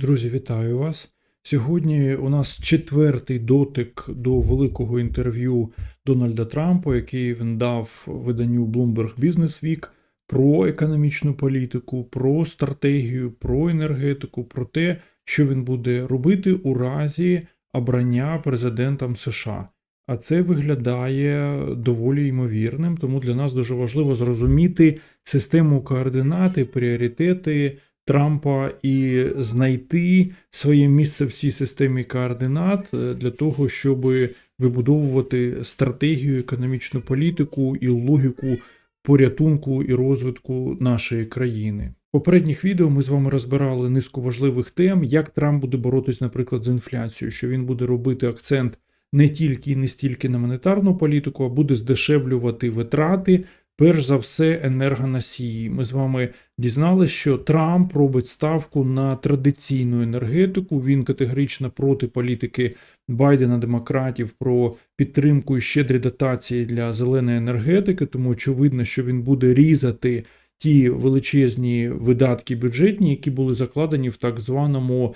Друзі, вітаю вас. Сьогодні у нас четвертий дотик до великого інтерв'ю Дональда Трампа, який він дав виданню Bloomberg Business Week про економічну політику, про стратегію, про енергетику, про те, що він буде робити у разі обрання президентом США. А це виглядає доволі ймовірним, тому для нас дуже важливо зрозуміти систему координати, пріоритети Трампа і знайти своє місце в цій системі координат е, для того, щоб вибудовувати стратегію, економічну політику і логіку порятунку і розвитку нашої країни. В попередніх відео ми з вами розбирали низку важливих тем, як Трамп буде боротись, наприклад, з інфляцією, що він буде робити акцент не тільки і не стільки на монетарну політику, а буде здешевлювати витрати, перш за все, енергоносії. Ми з вами дізналися, що Трамп робить ставку на традиційну енергетику. Він категорично проти політики Байдена демократів про підтримку і щедрі дотації для зеленої енергетики, тому очевидно, що він буде різати. Ті величезні видатки бюджетні, які були закладені в так званому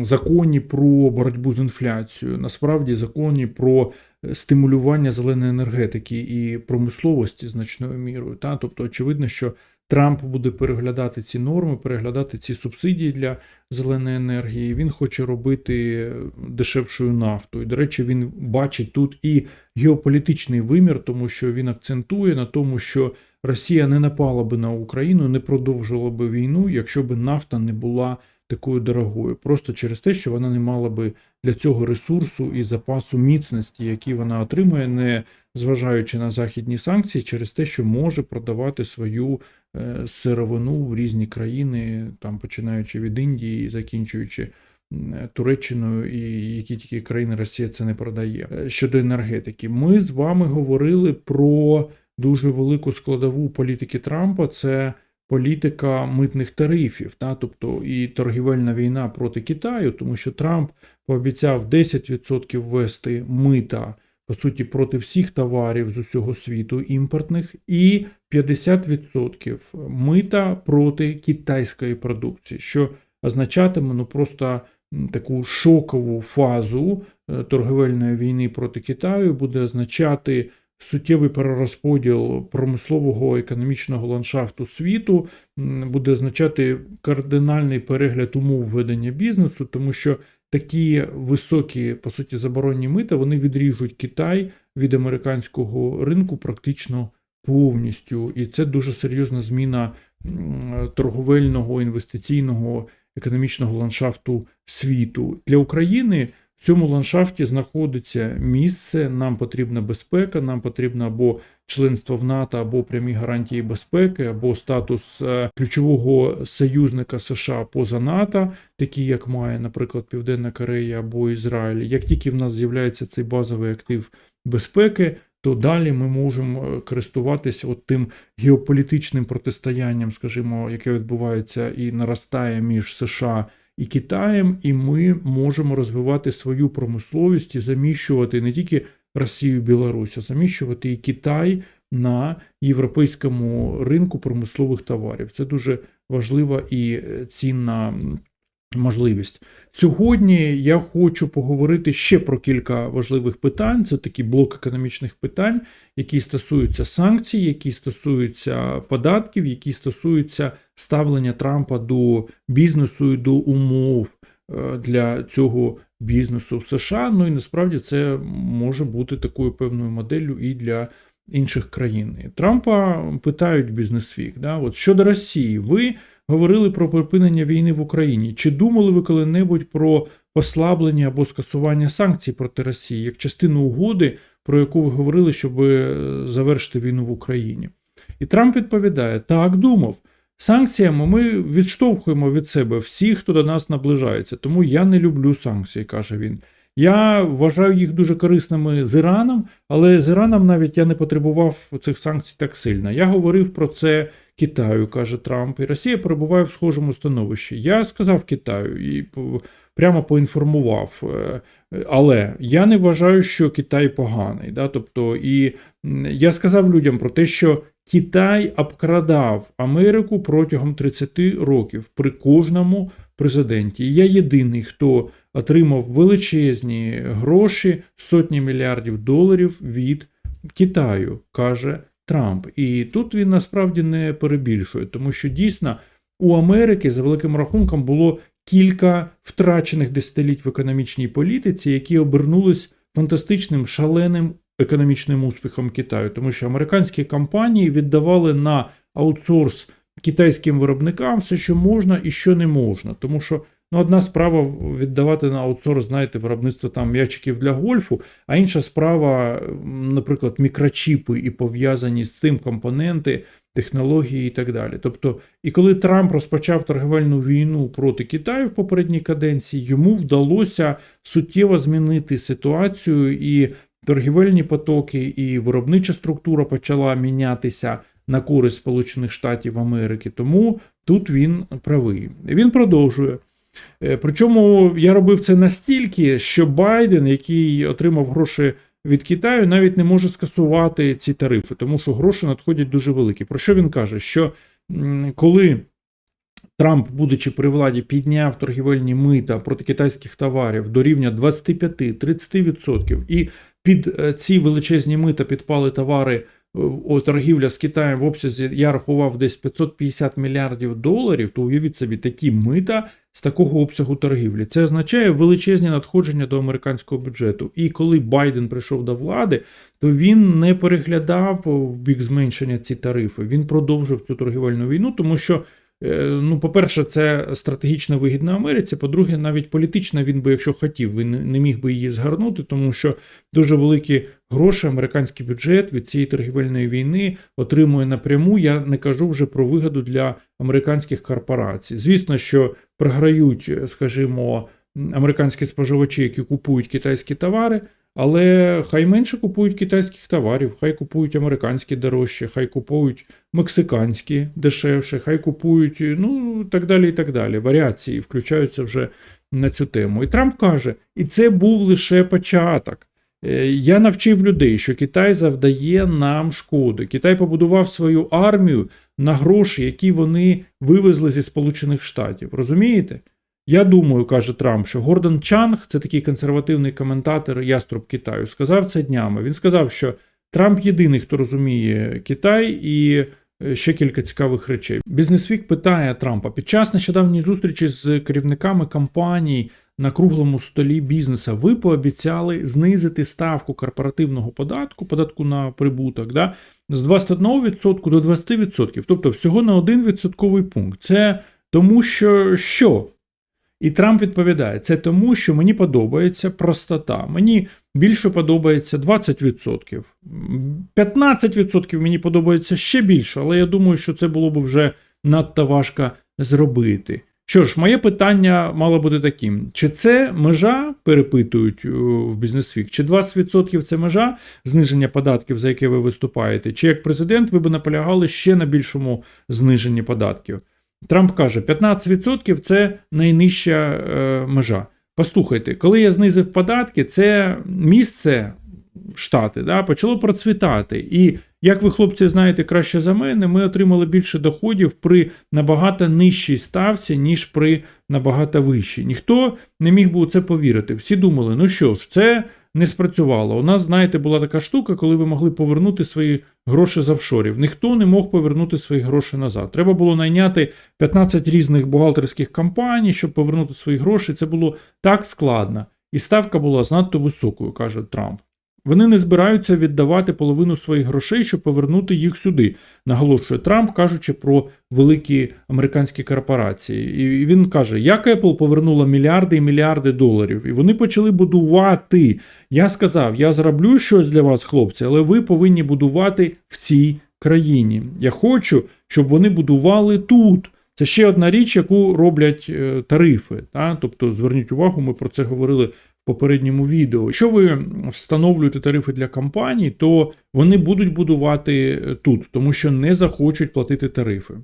законі про боротьбу з інфляцією, насправді законі про стимулювання зеленої енергетики і промисловості значною мірою. Та? Тобто, очевидно, що Трамп буде переглядати ці норми, переглядати ці субсидії для зеленої енергії. Він хоче робити дешевшою нафту. І, до речі, він бачить тут і геополітичний вимір, тому що він акцентує на тому, що Росія не напала би на Україну, не продовжила би війну, якщо б нафта не була такою дорогою, просто через те, що вона не мала би для цього ресурсу і запасу міцності, який вона отримує, не зважаючи на західні санкції, через те, що може продавати свою е, сировину в різні країни, там починаючи від Індії, закінчуючи. Туреччиною і які тільки країни Росія це не продає. Е, Щодо енергетики, ми з вами говорили про дуже велику складову політики Трампа. Це політика митних тарифів, та, тобто і торгівельна війна проти Китаю, тому що Трамп пообіцяв 10% ввести мита, по суті, проти всіх товарів з усього світу імпортних, і 50% мита проти китайської продукції, що означатиме ну просто таку шокову фазу е, торгівельної війни проти Китаю, буде означати суттєвий перерозподіл промислового економічного ландшафту світу буде означати кардинальний перегляд умов ведення бізнесу, тому що такі високі, по суті, заборонні мита вони відріжуть Китай від американського ринку практично повністю. І це дуже серйозна зміна торговельного, інвестиційного, економічного ландшафту світу для України. В цьому ландшафті знаходиться місце, нам потрібна безпека, нам потрібно або членство в НАТО, або прямі гарантії безпеки, або статус е, ключового союзника США поза НАТО, такі як має, наприклад, Південна Корея або Ізраїль. Як тільки в нас з'являється цей базовий актив безпеки, то далі ми можемо користуватися от тим геополітичним протистоянням, скажімо, яке відбувається і наростає між США і Китаєм, і ми можемо розвивати свою промисловість і заміщувати не тільки Росію, Білорусь, а заміщувати і Китай на європейському ринку промислових товарів. Це дуже важлива і цінна. Можливість сьогодні я хочу поговорити ще про кілька важливих питань. Це такий блок економічних питань, які стосуються санкцій, які стосуються податків, які стосуються ставлення Трампа до бізнесу і до умов е, для цього бізнесу в США. Ну і насправді це може бути такою певною моделлю і для інших країн. Трампа питають бізнесвік. Да, от щодо Росії, ви говорили про припинення війни в Україні. Чи думали ви коли-небудь про послаблення або скасування санкцій проти Росії як частину угоди, про яку ви говорили, щоб е, завершити війну в Україні? І Трамп відповідає: так, думав. Санкціями ми відштовхуємо від себе всіх, хто до нас наближається. Тому я не люблю санкції, каже він. Я вважаю їх дуже корисними з Іраном, але з Іраном навіть я не потребував цих санкцій так сильно. Я говорив про це Китаю, каже Трамп, і Росія перебуває в схожому становищі. Я сказав Китаю і прямо поінформував. е, Але я не вважаю, що Китай поганий. Да? Тобто, і я сказав людям про те, що Китай обкрадав Америку протягом 30 років при кожному президенті. Я єдиний, хто отримав величезні гроші, сотні мільярдів доларів від Китаю, каже Трамп. І тут він насправді не перебільшує, тому що дійсно у Америки за великим рахунком було кілька втрачених десятиліть в економічній політиці, які обернулись фантастичним шаленим економічним успіхом Китаю, тому що американські компанії віддавали на аутсорс китайським виробникам все, що можна і що не можна. Тому що ну, одна справа віддавати на аутсорс, знаєте, виробництво там м'ячиків для гольфу, а інша справа, наприклад, мікрочіпи і пов'язані з цим компоненти, технології і так далі. Тобто, і коли Трамп розпочав торговельну війну проти Китаю в попередній каденції, йому вдалося суттєво змінити ситуацію і торгівельні потоки, і виробнича структура почала мінятися на користь Сполучених Штатів Америки. Тому тут він правий. Він продовжує. Е, Причому я робив це настільки, що Байден, який отримав гроші від Китаю, навіть не може скасувати ці тарифи, тому що гроші надходять дуже великі. Про що він каже? Що коли Трамп, будучи при владі, підняв торгівельні мита проти китайських товарів до рівня 25-30%, і під е, ці величезні мита підпали товари торгівля з Китаєм в обсязі, я рахував десь 550 мільярдів доларів, то уявіть собі такі мита з такого обсягу торгівлі. Це означає величезні надходження до американського бюджету. І коли Байден прийшов до влади, то він не переглядав в бік зменшення ці тарифи. Він продовжив цю торгівельну війну, тому що. Е, Ну, по-перше, це стратегічно вигідно Америці. По-друге, навіть політично він би, якщо хотів, він не міг би її згарнути, тому що дуже великі гроші американський бюджет від цієї торгівельної війни отримує напряму. Я не кажу вже про вигоду для американських корпорацій. Звісно, що програють, скажімо, американські споживачі, які купують китайські товари. Але хай менше купують китайських товарів, хай купують американські дорожче, хай купують мексиканські дешевше, хай купують, ну так далі. і так далі. Варіації включаються вже на цю тему. І Трамп каже: і це був лише початок. Е, Я навчив людей, що Китай завдає нам шкоди. Китай побудував свою армію на гроші, які вони вивезли зі Сполучених Штатів. Розумієте? Я думаю, каже Трамп, що Гордон Чанг, це такий консервативний коментатор яструб Китаю, сказав це днями. Він сказав, що Трамп єдиний, хто розуміє Китай, і е, ще кілька цікавих речей. Бізнесвік питає Трампа під час нещодавньої зустрічі з керівниками компаній на круглому столі бізнеса. Ви пообіцяли знизити ставку корпоративного податку, податку на прибуток, да, з 21% до 20%, тобто всього на 1 відсотковий пункт. Це тому, що що? І Трамп відповідає: це тому, що мені подобається простота. Мені більше подобається 20%. 15% мені подобається ще більше, але я думаю, що це було б вже надто важко зробити. Що ж, моє питання мало бути таким: чи це межа перепитують е, в бізнесвік, чи 20% це межа зниження податків, за яке ви виступаєте, чи як президент ви б наполягали ще на більшому зниженні податків? Трамп каже, 15% це найнижча е, межа. Послухайте, коли я знизив податки, це місце штати да, почало процвітати. І як ви, хлопці, знаєте краще за мене, ми отримали більше доходів при набагато нижчій ставці, ніж при набагато вищій. Ніхто не міг би у це повірити. Всі думали, ну що ж, це не спрацювало. У нас, знаєте, була така штука, коли ви могли повернути свої гроші з офшорів. Ніхто не мог повернути свої гроші назад. Треба було найняти 15 різних бухгалтерських компаній, щоб повернути свої гроші. Це було так складно. І ставка була занадто високою, каже Трамп. Вони не збираються віддавати половину своїх грошей, щоб повернути їх сюди, наголошує Трамп, кажучи про великі американські корпорації. І він каже, як Apple повернула мільярди і мільярди доларів, і вони почали будувати. Я сказав, я зроблю щось для вас, хлопці, але ви повинні будувати в цій країні. Я хочу, щоб вони будували тут. Це ще одна річ, яку роблять е, тарифи. Та? Тобто, зверніть увагу, ми про це говорили попередньому відео. Якщо ви встановлюєте тарифи для компаній, то вони будуть будувати тут, тому що не захочуть платити тарифи.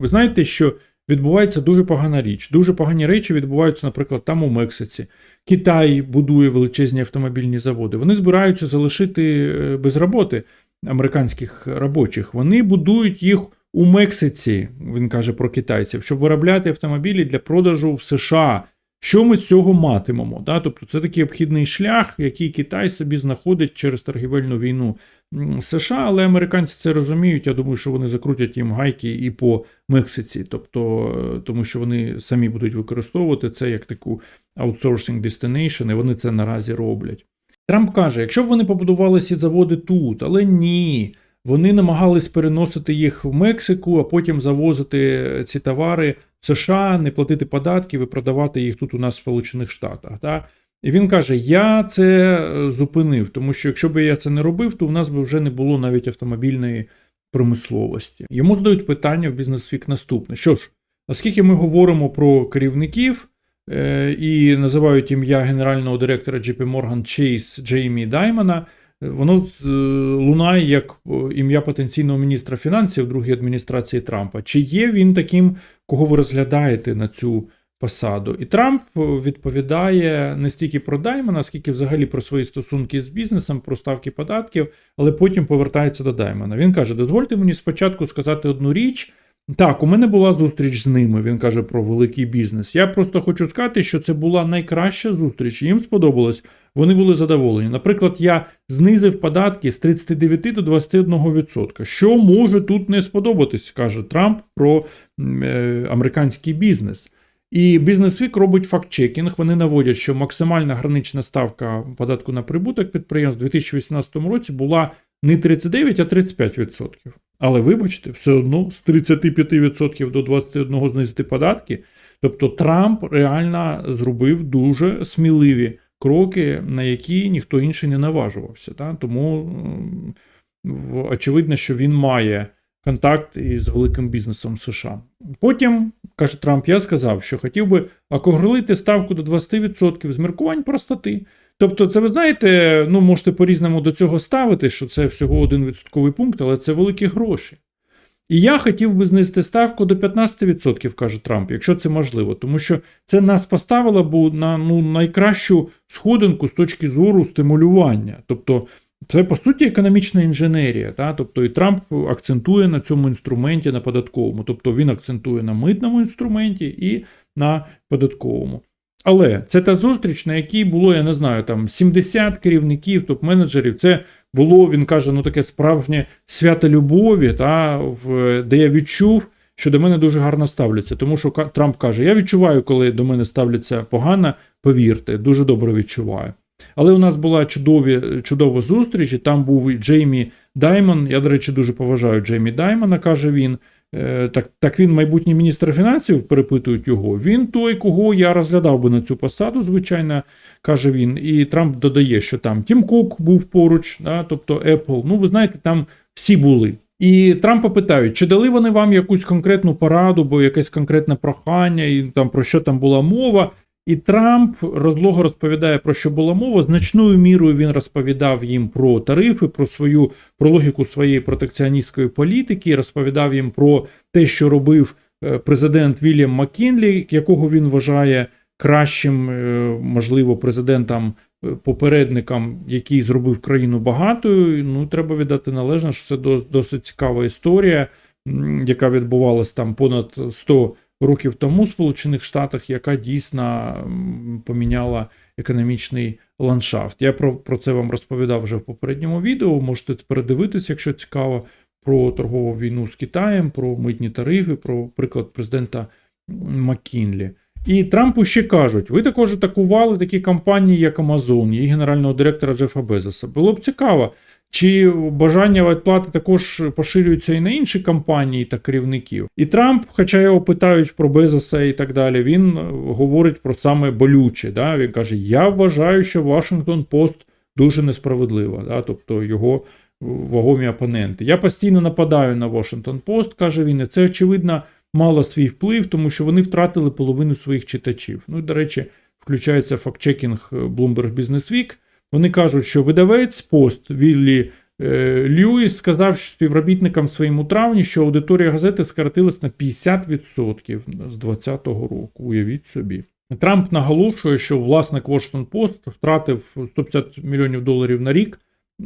Ви знаєте, що відбувається дуже погана річ. Дуже погані речі відбуваються, наприклад, там у Мексиці. Китай будує величезні автомобільні заводи. Вони збираються залишити е, без роботи американських робочих. Вони будують їх у Мексиці, він каже про китайців, щоб виробляти автомобілі для продажу в США. Що ми з цього матимемо? Да? Тобто це такий обхідний шлях, який Китай собі знаходить через торгівельну війну США, але американці це розуміють. Я думаю, що вони закрутять їм гайки і по Мексиці, тобто, е, тому що вони самі будуть використовувати це як таку outsourcing destination, і вони це наразі роблять. Трамп каже: якщо б вони побудували ці заводи тут, але ні. Вони намагались переносити їх в Мексику, а потім завозити ці товари США, не платити податків і продавати їх тут у нас в Сполучених Штатах. Да? І він каже: Я це е, зупинив, тому що якщо б я це не робив, то в нас би вже не було навіть автомобільної промисловості. Йому задають питання в бізнес-вік наступне: що ж, оскільки ми говоримо про керівників е, і називають ім'я генерального директора JP Morgan Chase Джеймі Даймана. Воно е, лунає як е, ім'я потенційного міністра фінансів другої адміністрації Трампа. Чи є він таким, кого ви розглядаєте на цю посаду? І Трамп е, відповідає не стільки про Даймана, скільки взагалі про свої стосунки з бізнесом, про ставки податків, але потім повертається до Даймана. Він каже: дозвольте мені спочатку сказати одну річ. Так, у мене була зустріч з ними. Він каже про великий бізнес. Я просто хочу сказати, що це була найкраща зустріч. Їм сподобалось, вони були задоволені. Наприклад, я знизив податки з 39 до 21%. Що може тут не сподобатись, каже Трамп про е, американський бізнес. І Бізнес-Вік робить факт-чекінг. Вони наводять, що максимальна гранична ставка податку на прибуток підприємств у 2018 році була не 39, а 35%. Але вибачте, все одно з 35% до 21% знизити податки. Тобто Трамп реально зробив дуже сміливі кроки, на які ніхто інший не наважувався. Та? Тому очевидно, що він має контакт із великим бізнесом США. Потім, каже Трамп, я сказав, що хотів би округлити ставку до 20% з міркувань простоти. Тобто, це ви знаєте, ну можете по-різному до цього ставити, що це всього один відсотковий пункт, але це великі гроші. І я хотів би знести ставку до 15%, каже Трамп, якщо це можливо, тому що це нас поставило б на ну, найкращу сходинку з точки зору стимулювання. Тобто, це по суті економічна інженерія. Та? Тобто і Трамп акцентує на цьому інструменті на податковому. Тобто він акцентує на митному інструменті і на податковому. Але це та зустріч, на якій було, я не знаю, там 70 керівників, топ-менеджерів. Це було, він каже, ну таке справжнє свято любові, та, в, де я відчув, що до мене дуже гарно ставляться. Тому що Трамп каже: Я відчуваю, коли до мене ставляться погано, повірте, дуже добре відчуваю. Але у нас була чудові, чудова зустріч, і там був Джеймі Даймон. Я, до речі, дуже поважаю Джеймі Даймона, каже він. Е, так так він майбутній міністр фінансів, перепитують його. Він той, кого я розглядав би на цю посаду, звичайно, каже він. І Трамп додає, що там Тім Кук був поруч, да, тобто Apple. Ну, ви знаєте, там всі були. І Трампа питають, чи дали вони вам якусь конкретну пораду, бо якесь конкретне прохання, і там про що там була мова. І Трамп розлого розповідає про що була мова. Значною мірою він розповідав їм про тарифи, про свою про логіку своєї протекціоністської політики, розповідав їм про те, що робив е, президент Вільям Маккінлі, якого він вважає кращим, е, можливо, президентом. Е, попередникам, який зробив країну багатою, ну треба віддати належне, що це досить цікава історія, яка відбувалась там понад 100 років тому в Сполучених Штатах, яка дійсно поміняла економічний ландшафт. Я про, про це вам розповідав вже в попередньому відео. Можете передивитися, якщо цікаво, про торгову війну з Китаєм, про митні тарифи, про приклад президента Маккінлі. І Трампу ще кажуть: ви також атакували такі компанії, як Amazon, її генерального директора Джефа Безоса. Було б цікаво, чи бажання відплати також поширюються і на інші компанії та керівників. І Трамп, хоча його питають про Безоса і так далі, він говорить про саме болюче. Да? Він каже: Я вважаю, що Вашингтон Пост дуже несправедлива, да? тобто його вагомі опоненти. Я постійно нападаю на Вашингтон Пост, каже він, і це очевидно мало свій вплив, тому що вони втратили половину своїх читачів. Ну, до речі, включається фактчекінг Bloomberg Business Week. Вони кажуть, що видавець пост Віллі е, Льюіс сказав що співробітникам своїм у травні, що аудиторія газети скоротилась на 50% з 2020 року. Уявіть собі. Трамп наголошує, що власник Washington Post втратив 150 мільйонів доларів на рік,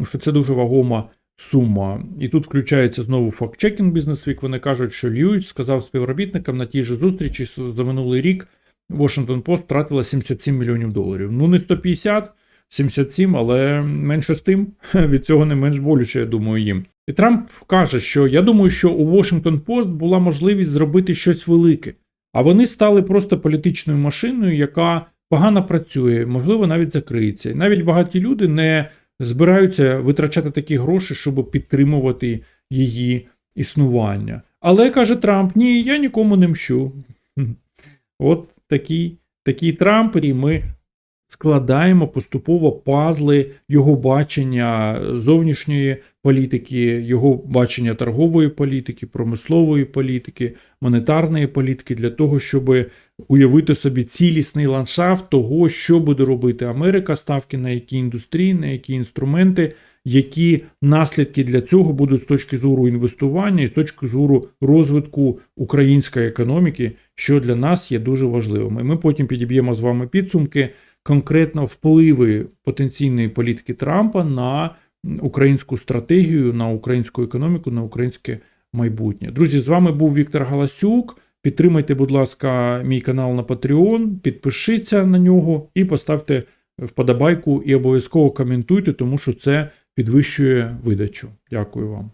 що це дуже вагома сума. І тут включається знову фактчекінг Business Week. Вони кажуть, що Льюіс сказав співробітникам на тій же зустрічі за минулий рік Washington Post втратила 77 мільйонів доларів. Ну не 150, 77, але менше з тим від цього не менш болюче, я думаю, їм. І Трамп каже, що я думаю, що у Washington Post була можливість зробити щось велике, а вони стали просто політичною машиною, яка погано працює, можливо, навіть закриється. І навіть багаті люди не збираються витрачати такі гроші, щоб підтримувати її існування. Але каже Трамп: ні, я нікому не мщу. От такий, такий Трамп, і ми складаємо поступово пазли його бачення зовнішньої політики, його бачення торгової політики, промислової політики, монетарної політики для того, щоб уявити собі цілісний ландшафт того, що буде робити Америка, ставки на які індустрії, на які інструменти, які наслідки для цього будуть з точки зору інвестування і з точки зору розвитку української економіки, що для нас є дуже важливим. І ми потім підіб'ємо з вами підсумки конкретно впливи потенційної політики Трампа на українську стратегію, на українську економіку, на українське майбутнє. Друзі, з вами був Віктор Галасюк. Підтримайте, будь ласка, мій канал на Patreon, підпишіться на нього і поставте вподобайку і обов'язково коментуйте, тому що це підвищує видачу. Дякую вам.